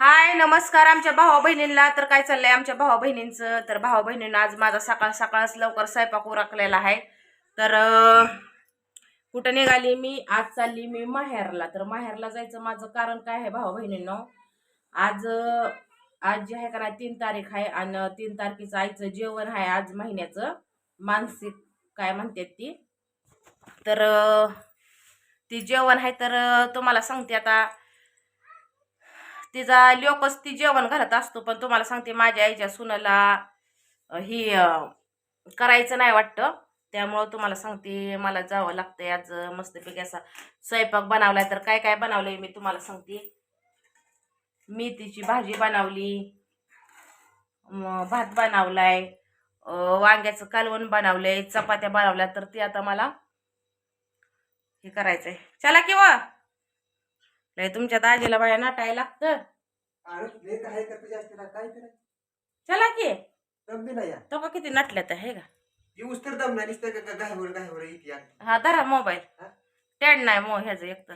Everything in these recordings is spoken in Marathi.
हाय नमस्कार आमच्या भावा बहिणींना. तर काय चाललंय आमच्या भावा बहिणींचं? तर भावा बहिणींना आज माझा सकाळ सकाळच लवकर स्वयंपाक उरकलेला आहे. तर कुठं निघाली मी? आज चालली मी माहेरला. तर माहेरला जायचं माझं कारण काय आहे भावा बहिणींनो? आज आज जे आहे का नाही तीन तारीख आहे आणि तीन तारखेचं आईचं जेवण आहे आज महिन्याचं. मानसिक काय म्हणतात ती? तर ती जेवण आहे तर तुम्हाला सांगते आता. तिचा लोकच ती जेवण घालत असतो पण तुम्हाला सांगते माझ्या आईच्या सुनाला ही करायचं नाही वाटतं. त्यामुळं तुम्हाला सांगते मला जावं लागतंय आज मस्तपैकी असा स्वयंपाक बनवलाय. तर काय काय बनवलंय मी तुम्हाला सांगते. मेथीची भाजी बनवली भात बनवलाय वांग्याचं कालवण बनवलंय चपात्या बनवल्या तर ते आता मला हे करायचंय. चला किंवा लय तुमच्या दाजीला बाया नाटायला लागतं अरे लेट आहे का तुझ्या असते काय करायचं चला की? दम बी नाही तो का किती नटल्यात आहे का दिवस तर दम नाही नुसतं का- का गायवर गायवर येते आणि. हा धरा मोबाईल हा? टॅड नाही मो ह्याचं एकतर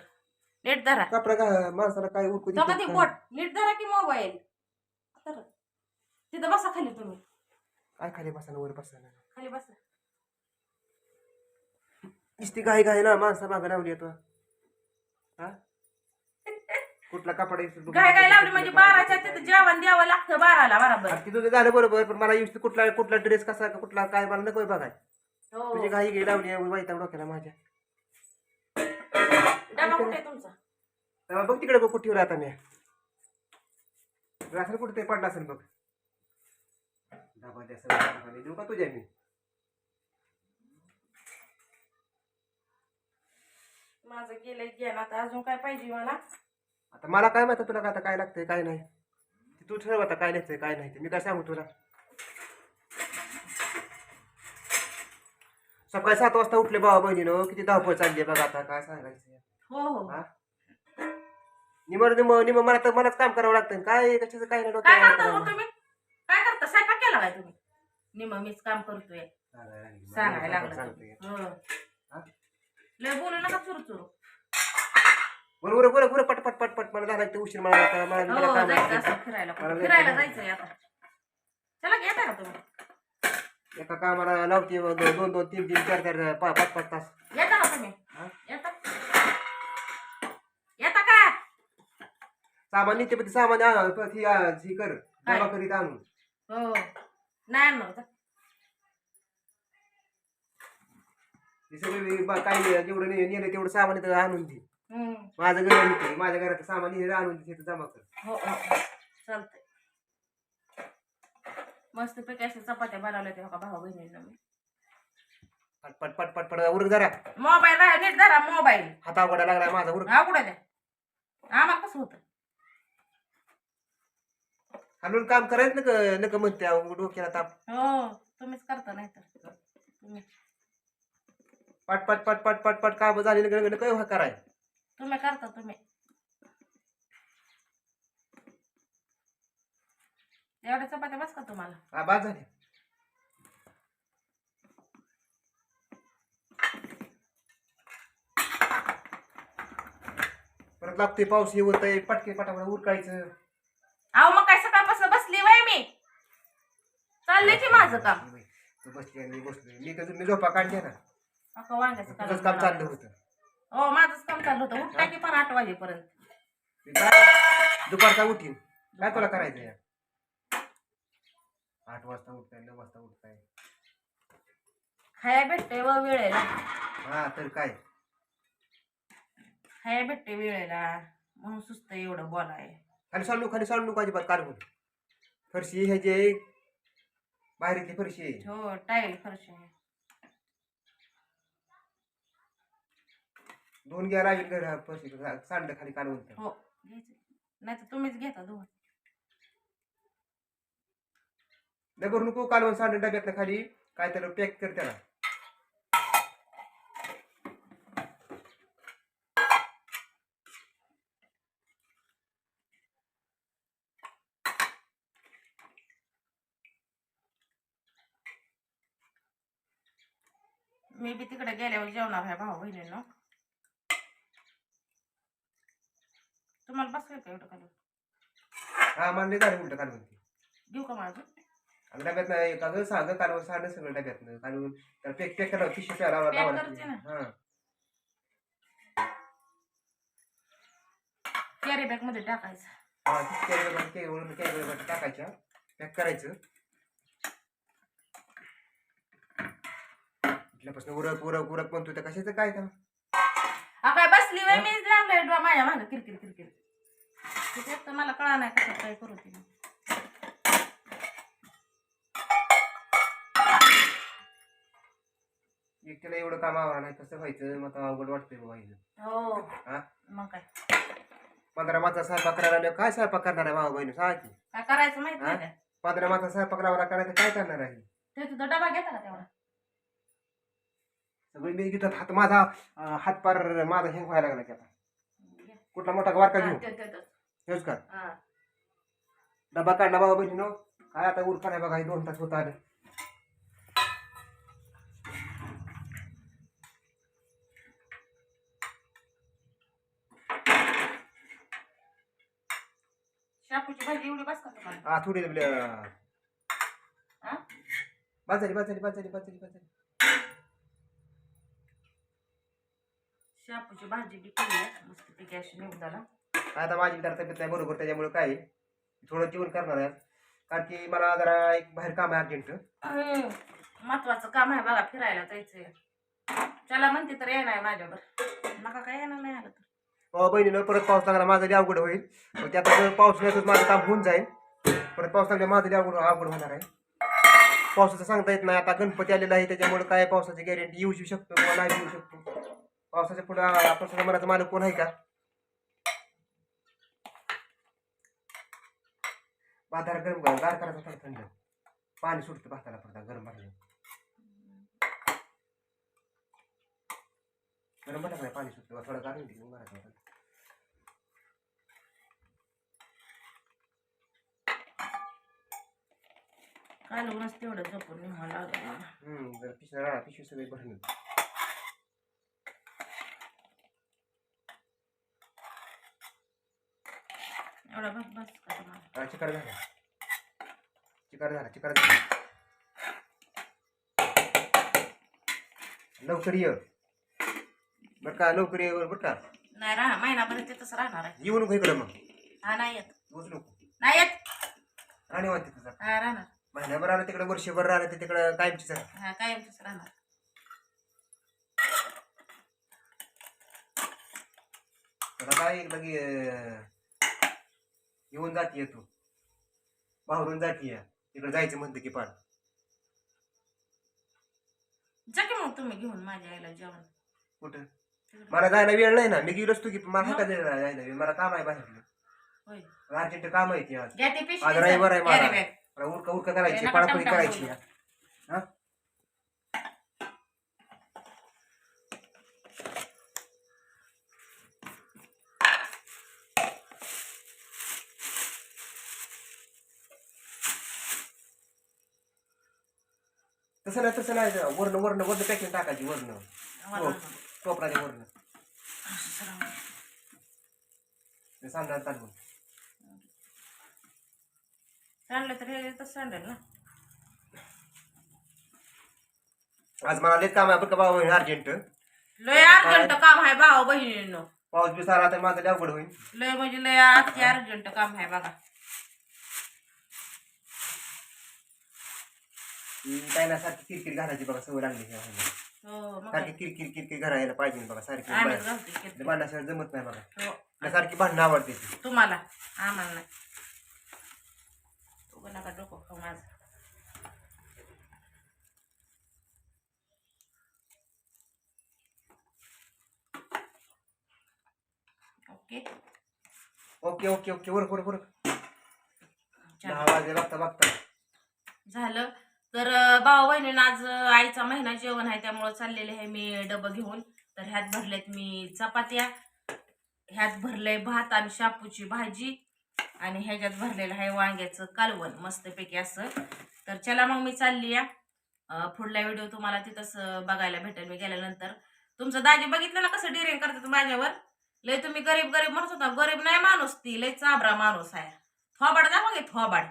नीट धरा। कपडा का माणसाला काय उरकू तो का ती देतात बोट? नीट धरा की मोबाईल धरा. तिथं बसा खाली तुम्ही। काय खाली बसाना वर बसाना खाली बसा। नुसती गाय गाय ना माणसा मागं लावली येतो हा? कुठला कपडा इस्त्री- काय काय लावली म्हणजे बाराच्या तिथं जेवण द्यावं लागतं बाराला बरोबर. अरे ती तुझं झालं बरोबर पण मला युस्त कुठला कुठला ड्रेस कसा कुठला काय मला नको बघाय. हो. तुझी घाई गे लावली वाईटा डोक्याला माझ्या. डबा कुठे आहे तुमचा? तेव्हा बघ तिकडे बघ कुठे आता मी. असेल कुठे ते पडला असेल बघ. डबा द्या डबा देऊ का तुझ्या मी? माझं गेलंय गेलं आता. अजून काय पाहिजे मला? आता मला काय माहिती तुला का आता काय लागतंय काय नाही. ते तू ठरव आता काय लिहायचंय काय नाही ते. मी काय सांगू तुला? सकाळी सात वाजता उठले भावा बहिणीनं किती धावपळ चालली बघा आता काय सांगायचं हो हो. हा? निम निम निम मला तर मलाच काम करावं लागतं. काय कशाचं काय नाही काय करता. तुम्ही? काय करता? स्वयंपाक केला काय तुम्ही? निम मीच काम करतोय. सांगायला लागलं सांगतोय. हो. हा? लय बोलू नका चुरू चुरू बरोबर बरोबर बरोबर पट पट पट पट मला झाला ते उशीर मला आता मला मला हो काम जायचं आहे. असं फिरायला कुठं. मला फिरायला जायचं जायचंय आता चला की येता का तुम्ही एका कामाला लावते दोन दोन दोन तीन तीन चार चार पा- पाच पाच तास येता का तुम्ही हा? येता येता का सामान नित्य सामान आण, परत ही आ- ही कर? जमा करीत आणून हो नाही आणणार का? हे सगळं बा- काय जेवढं ने- नेलं तेवढं सामान इथं आणून दे. माझं घर माझ्या घरात सामान नेलं आणून तिथं जमा कर हो हो हो. चालतंय मस्त पैकी अशा चपात्या बनवल्या तेव्हा का भाऊ बहिणींना मी पट पट पट पट पट उरक जरा मोबाईल राहा नीट धरा मोबाईल हात अवघडा लागला माझा उरक हा कुठे द्या आम्हाला कसं होतं हलवून काम करायचं नक नक म्हणते अहो, डोक्याला ताप हो तुम्हीच करता नाही तर तुम्ही पट पट पट पट पट पट काम झाली नक नक काय कराय तुम्ही करता तुम्ही. एवढ्या चपात्या बस का तुम्हाला? हा बाद झाले परत लागतोय पाऊस हे होतंय पटके पटापट उरकायचं. अहो मग काय सकाळपासून बसली वय मी? चाललंय की माझं काम? तू बसली आणि मी बसलोय. मी कसं मी झोपा काढल्या ना? वांग्याचं तुझंच काम चाललं. होतं. हो माझंच काम चाललं होतं. उठता की पण आठ वाजेपर्यंत. मी काय दुपारचा उठीन. काय तुला करायचं या आठ वाजता उठताय नऊ वाजता उठताय. खाया भेटते व वेळेला. हा तर काय? खाया भेटते वेळेला. म्हणून सुस्त एवढं बोलाय. खाली सांडू खाली सांडू नको अजिबात कारवून फरशी हे जे. फरशी. आहे हो टाईल फरशी. दोन घ्या लागेल घर फरशी सांड खाली काढून तर. हो घ्यायचं. नाही तर तुम्हीच घेता दोन नाही करू नको कालवून सांड डब्यातल्या खाली काय त्याला पॅक कर त्याला. मी बी तिकडे गेल्यावर जेवणार आहे भाऊ बहिणींनो. तुम्हाला का एवढं खाली? हा मान्य झालं उलट घेऊ का माझं? आणि डब्यात नाही का सांग कालवून सांग सगळं डब्यात कालवून त्याला पेक पेक करावं पिशवी करते ना. हा. कॅरी बॅगमध्ये टाकायचं. हा ती कॅरी कॅरी कॅरी टाकायच्या. पॅक करायचं. इथल्यापासून उरक उरक उरक म्हणतो त्या कशाचं काय तर हा काय बसली वय मीच लागलोय डो- माझ्या मागं किरकिर किरकिर. तिथे तर मला कळा नाही कसं काय करू तिने एकट्याला एवढं काम आवडा नाही कसं व्हायचं मग आता अवघड वाटतंय हिचं. हो. हा? मग काय? पंधरा माचा स्वयंपाक करायला लागल्यावर काय स्वयंपाक करणार आहे भाऊ बहिणी? सांग की. काय करायचं माहीत नाही हा? काय पंधरा माचा स्वयंपाक लावला करायचं काय करणार आहे? ते तुझा डबा घेता का तेवढा. सगळी मी घेतात हात माझा अं, हात पार माझा हेंग व्हायला लागला की आता. घे. कुठला मोठा वारका हा, घेऊ ते- ते- ते. हेच का हा. डबा काढला बाबा बहिणीनो? काय आता उरका नाही बघा हे दोन तास होत आले. शापूची भाजी एवढी बस का तुम्हाला? हा थोडी हा? बाजारी बाजारी बाजारी बाजारी बाजारी शापूची भाजी बी केली मस्त पैकी अशी निवडाला आता माझी जरा तब्येत नाही बरोबर त्याच्यामुळे काय थोडं जेवण करणार आहे. कारण की मला जरा एक बाहेर काम आहे अर्जंट. महत्वाचं काम आहे बघा फिरायला जायचंय. चला म्हणते तर येणार माझ्यावर. नका काय येणार नाही आलं तर. बाबा बहिणीनं परत पाऊस लागला माझं लई अवघड होईल. मग त्यात जर पाऊस नाही तर माझं काम होऊन जाईल. परत पाऊस लागला माझं लई अवघड अवघड होणार आहे. पावसाचं सांगता येत नाही आता गणपती आलेला आहे त्याच्यामुळे काय पावसाची गॅरंटी येऊ शकतो किंवा नाही येऊ शकतो. पावसाच्या पुढे आपण सगळं मनाचं मालक कोण आहे का? भाताला गरम गरम गार करायचं थोडं थंड पाणी सुटतं भाताला परत गरम भरलं गरम नाही पाणी सुटतं थोडं गार होईल मग भरायचं होतं. काय लग्नच तेवढं. हम्म, जरा पिशवी राहा, पिशवी सगळी भरून एवढा बस बस का तुम्हाला? हा, चिकार झाला. चिकार झाला चिकार झाला. लवकर ये. बरं का लवकर ये बरं का. नाही राहणार महिनाभर तिथंच राहणार आहे. येऊ नको इकडं मग. हा नाही येत. येऊच नको. नाही येत? आणि वाटते तुझा हा राहणार. महिन्याभर आलं तिकडे वर्षभर राहिलं ते तिकडं कायमचीच आहे. हा कायमच राहणार. त्याला काय अं, येऊन जातीये तू. बाहेरून जातीये तिकडे जायचं म्हणतं की पाड जा की मग तुम्ही घेऊन माझ्या आईला जेवण. कुठं. मला जायला वेळ नाही ना. मी गेलोच तू की मला हका जायला जायला वेळ मला काम आहे बाहेर होय. अर्जंट काम आहे ती आज. घ्या ते पिशवी आज रविवार आहे. मला. उरका उरका करायची टमटम करायची. हा? तसं नाही तसं नाही वर्ण वर्ण वर्ण पॅकिंग टाकायची वर्ण. टोपराच्या वर्ण ते चालवून सांडलं तर हे सांडेल ना. आज मला काम आहे बरं का बाबा अर्जंट. लय अर्जंट काम आहे भाऊ बहिणींनो. पाऊस आला तर माझं लय अवघड होईल लय म्हणजे लय अर्जंट काम आहे बघा. हम्म, काय ना सारखी किरकिर घालायची बघा सवय लागली. हो मग सारखी किरकिर किरकिर घरायला पाहिजे बघा सारखी आम्हीच घालते किरकिर. भांडणाशिवाय जमत नाही बघा. हो. मला सारखी भांडणं आवडते ती. तुम्हाला आम्हाला नाही. उगा नका डोकं खाऊ माझं. ओके. ओके ओके ओके वर वर वर छान. दहा वाजले बघता बघता. झालं. तर भाऊ बहिणीनं आज आईचा महिना जेवण आहे त्यामुळं चाललेले आहे मी डबं घेऊन. तर ह्यात भरलेत मी चपात्या ह्यात भरलंय भात आणि शापूची भाजी आणि ह्याच्यात भरलेलं आहे वांग्याचं कालवण मस्तपैकी असं. तर चला मग मी चालली या. पुढला व्हिडिओ तुम्हाला तिथंच बघायला भेटेल मी गेल्यानंतर. तुमचं दाजी बघितलं ना कसं डिरेंग करतात माझ्यावर? लय तुम्ही गरीब गरीब म्हणत होता गरीब नाही माणूस ती लय चाबरा माणूस आहे. थोबाड दाखवा की थोबाड.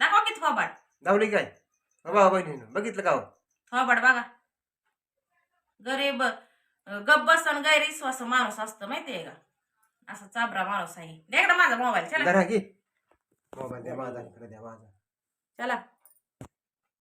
दाखवा की थोबाड. धावली काय? भाऊ बहिणीनं बघितलं का हो? थोबाड बघा. गरीब अं, गप बसन गैरविश्वास माणूस असतं माहितीये का? असं चाबरा माणूस आहे. दे माझा मोबाईल चला. धरा की. मोबाईल द्या माझा इकडे द्या माझा. चला.